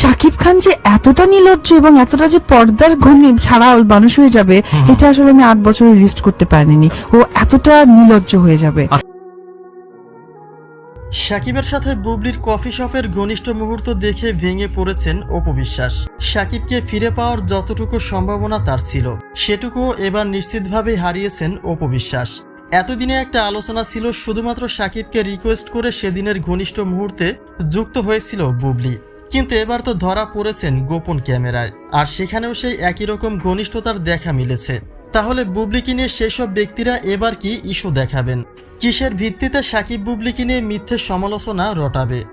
শাকিব খান যে এতটা নির্লজ্জ এবং এতটা যে পর্দার ঘনি ছাড়া মানুষ হয়ে যাবে এটা আসলে আমি আট বছরে রিস্ট করতে পারিনি। ও এতটা নির্লজ্জ হয়ে যাবে। সাকিবের সাথে বুবলির কফি শপের ঘনিষ্ঠ মুহূর্ত দেখে ভেঙে পড়েছেন অপবিশ্বাস সাকিবকে ফিরে পাওয়ার যতটুকু সম্ভাবনা তার ছিল সেটুকু এবার নিশ্চিতভাবে হারিয়েছেন অপবিশ্বাস এতদিনে একটা আলোচনা ছিল শুধুমাত্র সাকিবকে রিকোয়েস্ট করে সেদিনের ঘনিষ্ঠ মুহূর্তে যুক্ত হয়েছিল বুবলি। কিন্তু এবার তো ধরা পড়েছেন গোপন ক্যামেরায়। আর সেখানেও সেই একই রকম ঘনিষ্ঠতার দেখা মিলেছে। তাহলে বুবলিকে নিয়ে সেসব ব্যক্তিরা এবার কি ইস্যু দেখাবেন? কিসের ভিত্তিতে সাকিব বুবলিকে নিয়ে মিথ্যে সমালোচনা রটাবে?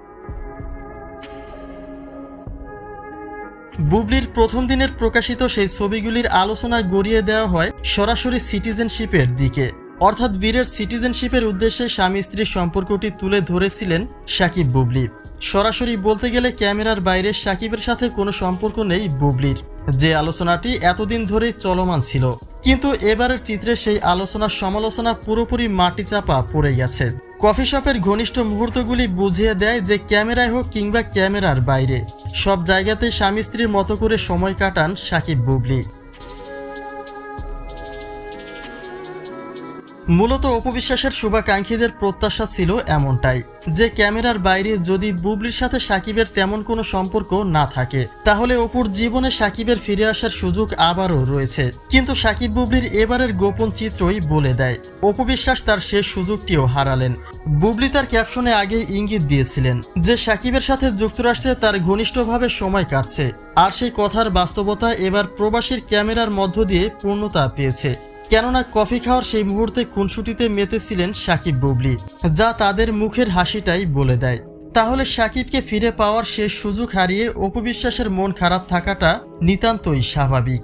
বুবলির প্রথম দিনের প্রকাশিত সেই ছবিগুলির আলোচনা গড়িয়ে দেওয়া হয় সরাসরি সিটিজেনশিপের দিকে। অর্থাৎ বীরের সিটিজেনশিপের উদ্দেশ্যে স্বামী স্ত্রীর সম্পর্কটি তুলে ধরেছিলেন সাকিব বুবলি। সরাসরি বলতে গেলে ক্যামেরার বাইরে সাকিবের সাথে কোনো সম্পর্ক নেই বুবলির। যে আলোচনাটি এতদিন ধরেই চলমান ছিল। কিন্তু এবারের চিত্রে সেই আলোচনা সমালোচনা পুরোপুরি মাটি চাপা পড়ে গেছে। কফি শপের ঘনিষ্ঠ মুহূর্তগুলি বুঝিয়ে দেয় যে ক্যামেরায় হোক কিংবা ক্যামেরার বাইরে। সব জায়গাতে স্বামী স্ত্রীর মতো করে সময় কাটান সাকিব বুবলি। মূলত অপবিশ্বাসের শুভাকাঙ্ক্ষীদের প্রত্যাশা ছিল এমনটাই যে ক্যামেরার বাইরে যদি বুবলির সাথে সাকিবের তেমন কোনো সম্পর্ক না থাকে, তাহলে অপুর জীবনে সাকিবের ফিরে আসার সুযোগ আবারও রয়েছে। কিন্তু সাকিব বুবলির এবারের গোপন চিত্রই বলে দেয়, অপবিশ্বাস তার শেষ সুযোগটিও হারালেন। বুবলি তার ক্যাপশনে আগে ইঙ্গিত দিয়েছিলেন যে সাকিবের সাথে যুক্তরাষ্ট্রে তার ঘনিষ্ঠভাবে সময় কাটছে, আর সেই কথার বাস্তবতা এবার প্রবাসীর ক্যামেরার মধ্য দিয়ে পূর্ণতা পেয়েছে। কেননা কফি খাওয়ার সেই মুহূর্তে খুনসুটিতে মেতেছিলেন সাকিব বুবলি, যা তাদের মুখের হাসিটাই বলে দেয়। তাহলে সাকিবকে ফিরে পাওয়ার শেষ সুযোগ হারিয়ে অপবিশ্বাসের মন খারাপ থাকাটা নিতান্তই স্বাভাবিক।